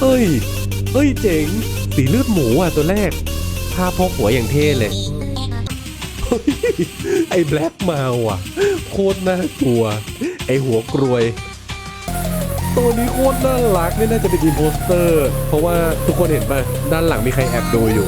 เฮ้ย เฮ้ยเจ๋ง สีเลือดหมูอะตัวแรกผ้าพกหัวอย่างเท่เลยเฮ้ยไอ้แบล็กมาว่ะ โคตรน่ากลัว ไอ้หัวกรวย ตัวนี้โคตรน่ารักนี่น่าจะเป็นอินโพสเตอร์ เพราะว่าทุกคนเห็นป่ะ ด้านหลังมีใครแอบดูอยู่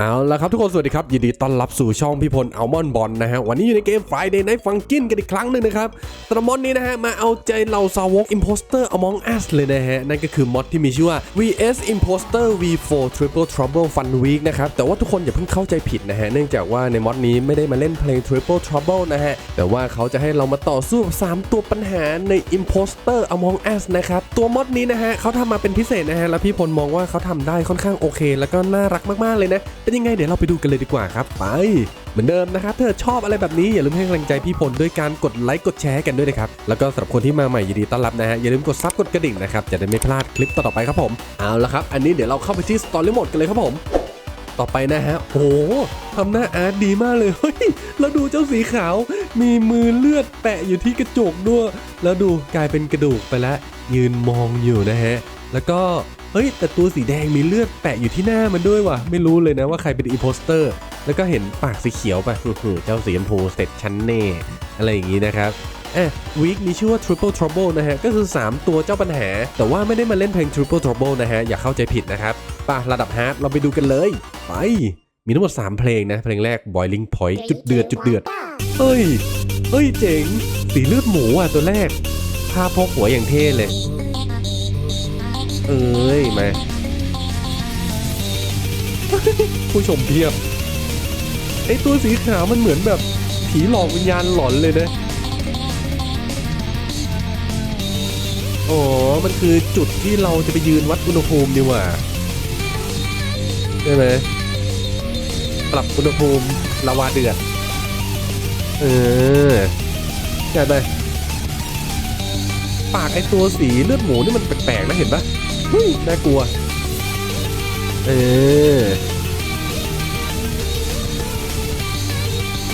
เอาละครับทุกคนสวัสดีครับยินดีต้อนรับสู่ช่องพี่พลอัลมอนบอลนะฮะวันนี้อยู่ในเกม Friday Night Funkin กันอีกครั้งหนึ่งนะครับสำหรับมอดนี้นะฮะมาเอาใจเราซาวก Imposter Among Us เลยนะฮะนั่นก็คือมอดที่มีชื่อว่า VS Imposter V4 Triple Trouble Fun Week นะครับแต่ว่าทุกคนอย่าเพิ่งเข้าใจผิดนะฮะเนื่องจากว่าในมอดนี้ไม่ได้มาเล่นเพลง Triple Trouble นะฮะแต่ว่าเขาจะให้เรามาต่อสู้กับ3ตัวปัญหาใน Imposter Among Us นะครับตัวมอดนี้นะฮะเขาทำมาเป็นพิเศษนะฮะแล้วพี่พลมองว่าเขาทำได้ค่อนข้างโอเค แล้วก็น่ารักมากๆเลยนะเป็นยังไงเดี๋ยวเราไปดูกันเลยดีกว่าครับ ไป เหมือนเดิมนะครับถ้าชอบอะไรแบบนี้อย่าลืมให้กำลังใจพี่พลด้วยการกดไลค์กดแชร์กันด้วยนะครับแล้วก็สำหรับคนที่มาใหม่ยินดีต้อนรับนะฮะอย่าลืมกดซับกดกระดิ่งนะครับจะได้ไม่พลาดคลิปต่อๆไปครับผมเอาละครับ อันนี้เดี๋ยวเราเข้าไปที่สตอรี่โหมดกันเลยครับผมต่อไปนะฮะ โอ้ทำหน้าอาร์ตดีมากเลย เฮ้ย แล้วดูเจ้าสีขาว มีมือเลือดแปะอยู่ที่กระจกด้วย แล้วดูกลายเป็นกระดูกไปแล้ว ยืนมองอยู่นะฮะ แล้วก็ เฮ้ยแต่ตัวสีแดงมีเลือดแปะอยู่ที่หน้ามันด้วยว่ะ ไม่รู้เลยนะว่าใครเป็นอีโพสเตอร์ แล้วก็เห็นปากสีเขียวไปคือเจ้าสีชมพูเสร็จชั้นแน่อะไรอย่างนี้นะครับเอ๊ะวีคนี้ชื่อว่า Triple Trouble นะฮะ ก็คือ 3 ตัวเจ้าปัญหา แต่ว่าไม่ได้มาเล่นเพลง Triple Trouble นะฮะ อย่าเข้าใจผิดนะครับป่ะระดับฮาร์ดเราไปดูกันเลย ไป มีทั้งหมด 3 เพลงนะ เพลงแรก Boiling Point จุดเดือดจุดเดือดเฮ้ยเฮ้ยเจ๋ง สีเลือดหมูอะตัวแรกผ้าพกหัวอย่างเท่เลย เอ้ยมาผู้ชมเพียบไอตัวสีขาวมันเหมือนแบบผีหลอกวิญญาณหลอนเลยนะอ๋อ มันคือจุดที่เราจะไปยืนวัดอุณหภูมิดีกว่าใช่ไหมปรับอุณหภูมิลาวาเดือด เออใช่ไหมปากไอตัวสีเลือดหมูนี่มันแปลกๆนะเห็นปะ น่ากลัว เออ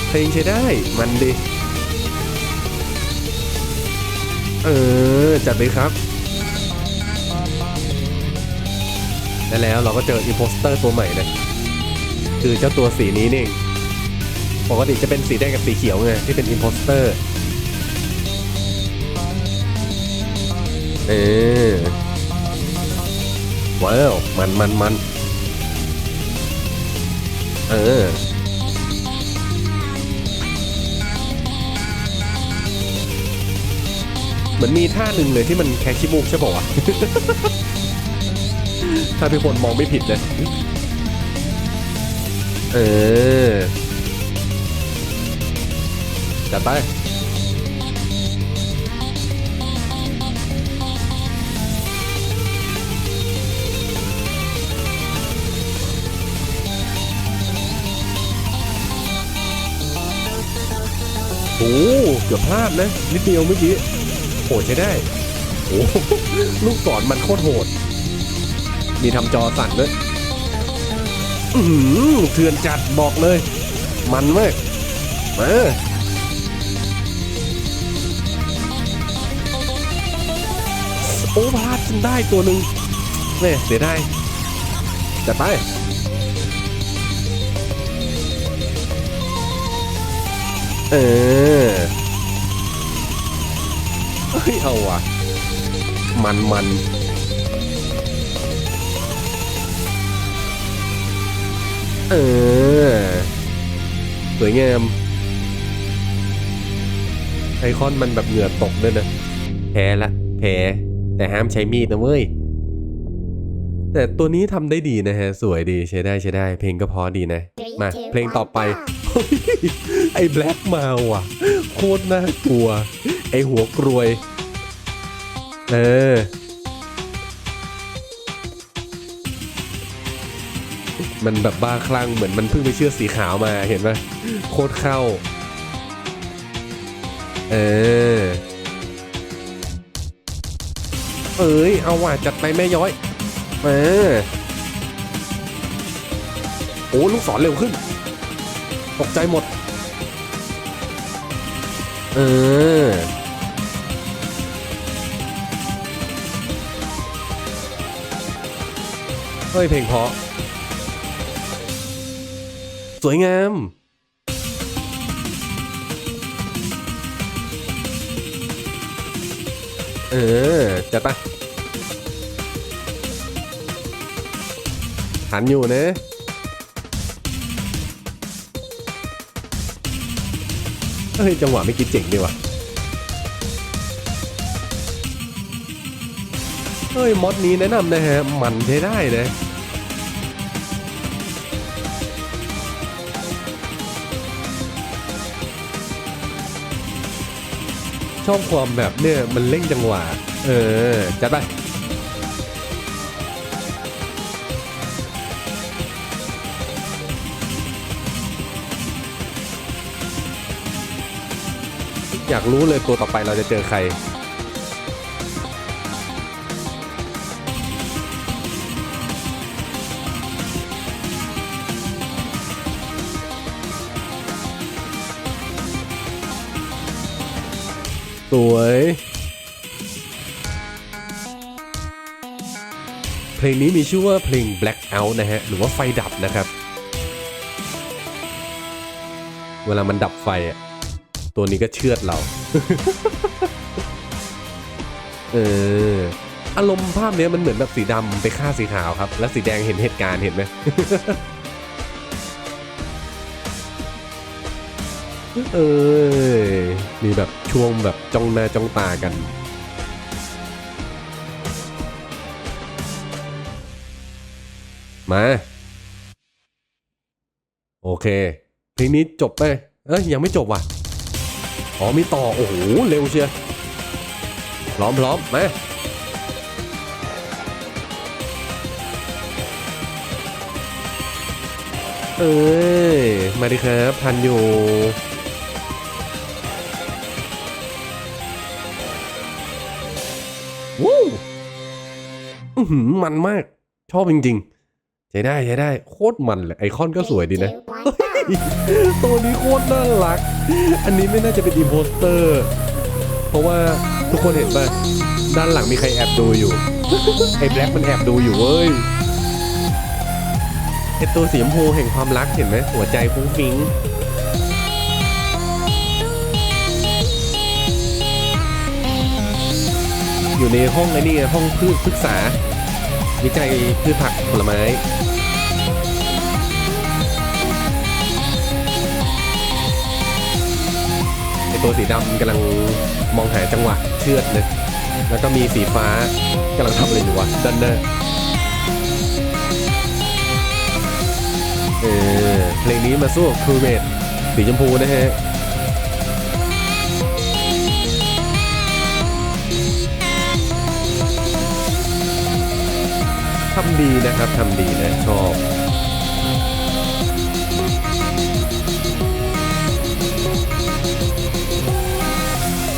เพลงใช้ได้มันดิ เออ จัดเลยครับ และแล้วเราก็เจออิ p โ s สเตอร์ตัวใหม่นะคือเจ้าตัวสีนี้นี่ปกติจะเป็นสีแดงกับสีเขียวไงที่เป็นอิ p โ s สเตอร์ เออ ว้าว มันมันมันเออเหมือนมีท่าหนึ่งเลยที่มันแค่ขี้มูกใช่ป่าวะถ้าทุกคนมองไม่ผิดเลย เออ จัดไป กือบพลาดนะ นิดเดียวเมื่อกี้โหดใช้ได้โอ้ลูกศรมันโคตรโหด มีทำจอสั่นด้วยอือหือเถื่อนจัดบอกเลย มันมากมาโอ้พลาดจนได้ตัวหนึ่งแม่เสียดายจัดไปเออ ฮ้ยเอาว่ะ มันมันเออ สวยงาม ไอคอนมันแบบเหงื่อตกด้วยนะ แพ้ละ แพ้ แต่ห้ามใช้มีดนะเว้ย แต่ตัวนี้ทำได้ดีนะฮะ สวยดีใช้ได้ใช้ได้ เพลงก็เพอดีนะ มา เพลงต่อไปเฮ้ยไอ้แบล็กมาว่ะ โคตรน่ากลัว ไอหัวกรวย เออ มันแบบบ้าคลั่งเหมือนมันเพิ่งไปเชื่อสีขาวมาเห็นไหมโคตรเข้า เออ เอ้ย เอาว่ะจัดไปแม่ย้อยมาโอ้ลูกศรเร็วขึ้น ตกใจหมด เออ เฮ้ยเพลงเพราะ สวยงามเออจัดปะหันอยู่เนะ เฮ้ยจังหวะไม่คิดเจ๋งดีว่ะเฮ้ยมอดนี้แนะนำนะฮะ มันใช้ได้นะชอบความแบบเนี่ยมันเร่งจังหวะ เออ จัดไป อยากรู้เลยตัวต่อไปเราจะเจอใคร สวย เพลงนี้มีชื่อว่าเพลง Black Out นะฮะ หรือว่าไฟดับนะครับ เวลามันดับไฟอะ ตัวนี้ก็เชือดเรา เออ อารมณ์ภาพเนี้ยมันเหมือนแบบสีดำไปฆ่าสีขาวครับ แล้วสีแดงเห็นเหตุการณ์เห็นไหมเออมีแบบช่วงแบบจ้องหน้าจ้องตากัน มา โอเค เพลงนี้จบไป เอ้ยยังไม่จบว่ะ อ๋อมีต่อ โอ้โห เร็วเชียพร้อมพร้อมมาเอ้ย มาดิครับ ทันอยู่ วู้อื้อหือมันมาก ชอบจริงๆ ใช้ได้ใช้ได้ โคตรมันเลย ไอคอนก็สวยดีนะ ตัวนี้โคตรน่ารัก อันนี้ไม่น่าจะเป็นอิโพสเตอร์ เพราะว่าทุกคนเห็นป่ะ ด้านหลังมีใครแอบดูอยู่ ไอ้แบล็กมันแอบดูอยู่เว้ยไอ้ตัวสีชมพูแห่งความรักเห็นไหมหัวใจฟุ้งฟิ้งอยู่ในห้องไอ้นี่ห้องพืชศึกษา วิจัยพืชผักผลไม้ ตัวสีดำกำลังมองหาจังหวะเชือดเลย แล้วก็มีสีฟ้ากำลังทำอะไรอยู่วะดันเนอร์เออเพลงนี้มาสู้กับครูเมดสีชมพูนะฮะทำดีนะครับทำดีนะชอบ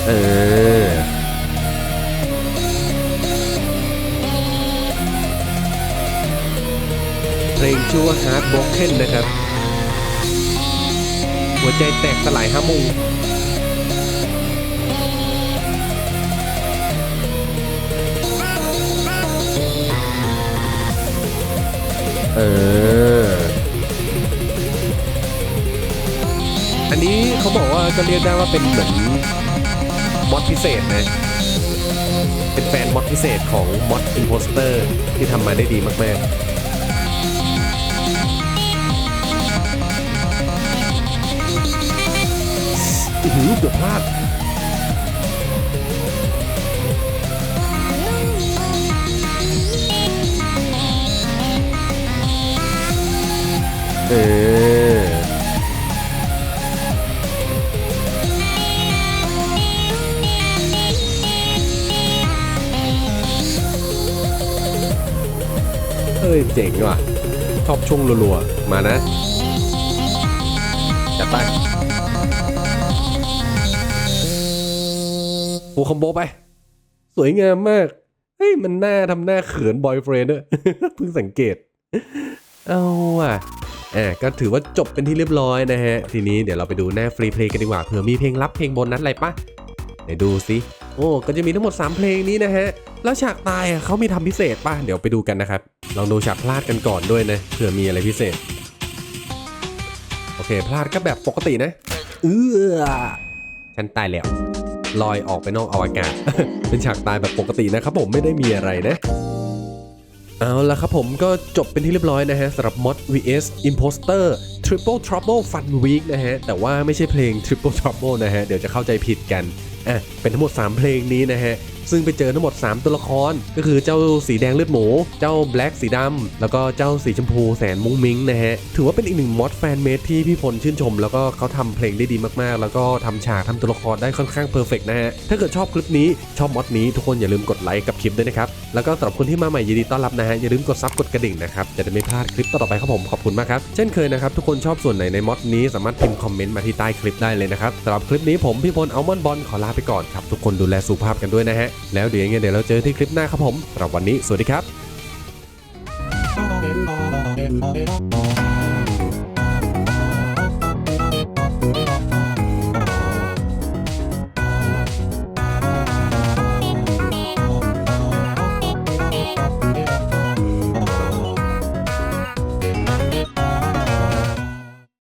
เออ เพลงชื่อว่า Heart Broken นะครับ หัวใจแตกสลายห้าโมงเออ อันนี้เขาบอกว่าก็เรียกได้ว่าเป็นเหมือน มอดพิเศษนะเป็นแฟนมอดพิเศษของมอดอินโพสเตอร์ที่ทำมาได้ดีมากๆหือเกือบพลาดเออ เจ๋งว่ะชอบช่วงรัวๆ มานะ จัดไปฟูคอมโบไป สวยงามมาก เฮ้ย มันหน้าทำหน้าเขินบอยเฟรนด์ด้วยเพิ่งสังเกต เอาว่ะอะก็ถือว่าจบเป็นที่เรียบร้อยนะฮะ ทีนี้เดี๋ยวเราไปดูหน้าฟรีเพลย์กันดีกว่าเผื่อมีเพลงลับเพลงบนัสอะไรปะไหนดูสิโอ้ก็จะมีทั้งหมด 3 เพลงนี้นะฮะ แล้วฉากตายเขามีทำพิเศษป่ะ เดี๋ยวไปดูกันนะครับ ลองดูฉากพลาดกันก่อนด้วยนะเผื่อมีอะไรพิเศษ โอเค พลาดก็แบบปกตินะเออฉันตายแล้วลอยออกไปนอกอวกาศ เป็นฉากตายแบบปกตินะครับผมไม่ได้มีอะไรนะ เอาละครับผมก็จบเป็นที่เรียบร้อยนะฮะสำหรับ Mod vs Imposter Triple Trouble Fun Week นะฮะ แต่ว่าไม่ใช่เพลง Triple Trouble นะฮะ เดี๋ยวจะเข้าใจผิดกัน อะ เป็นทั้งหมด 3 เพลงนี้นะฮะ ซึ่งไปเจอทั้งหมด 3 ตัวละคร ก็คือเจ้าสีแดงเลือดหมู เจ้าแบล็กสีดำแล้วก็เจ้าสีชมพูแสนมุ้งมิ้งนะฮะ ถือว่าเป็นอีกหนึ่งมอดแฟนเมดที่พี่พลชื่นชม แล้วก็เขาทำเพลงได้ดีมากๆ แล้วก็ทำฉากทำตัวละครได้ค่อนข้างเพอร์เฟกนะฮะ ถ้าเกิดชอบคลิปนี้ชอบมอดนี้ทุกคนอย่าลืมกดไลค์กับคลิปด้วยนะครับ แล้วก็สำหรับคนที่มาใหม่ยินดีต้อนรับนะฮะ อย่าลืมกดซับกดกระดิ่งนะครับ จะได้ไม่พลาดคลิปต่อๆไปครับผม ขอบคุณมากครับ เช่นเคยนะครับทุกคนชอบส่วนไหนในมอดนี้สามารถพิมพ์คอมเมนต์มาที่ใต้คลิปได้เลยนะครับสำหรับคลิปนี้ผมพี่พลอัลมอนบอลขอลาไปก่อนครับทุกคนดูแลสุขภาพกันด้วยนะฮะแล้วเดี๋ยวยังไงเดี๋ยวเราเจอที่คลิปหน้าครับผมสำหรับวันนี้สวัสดีครับ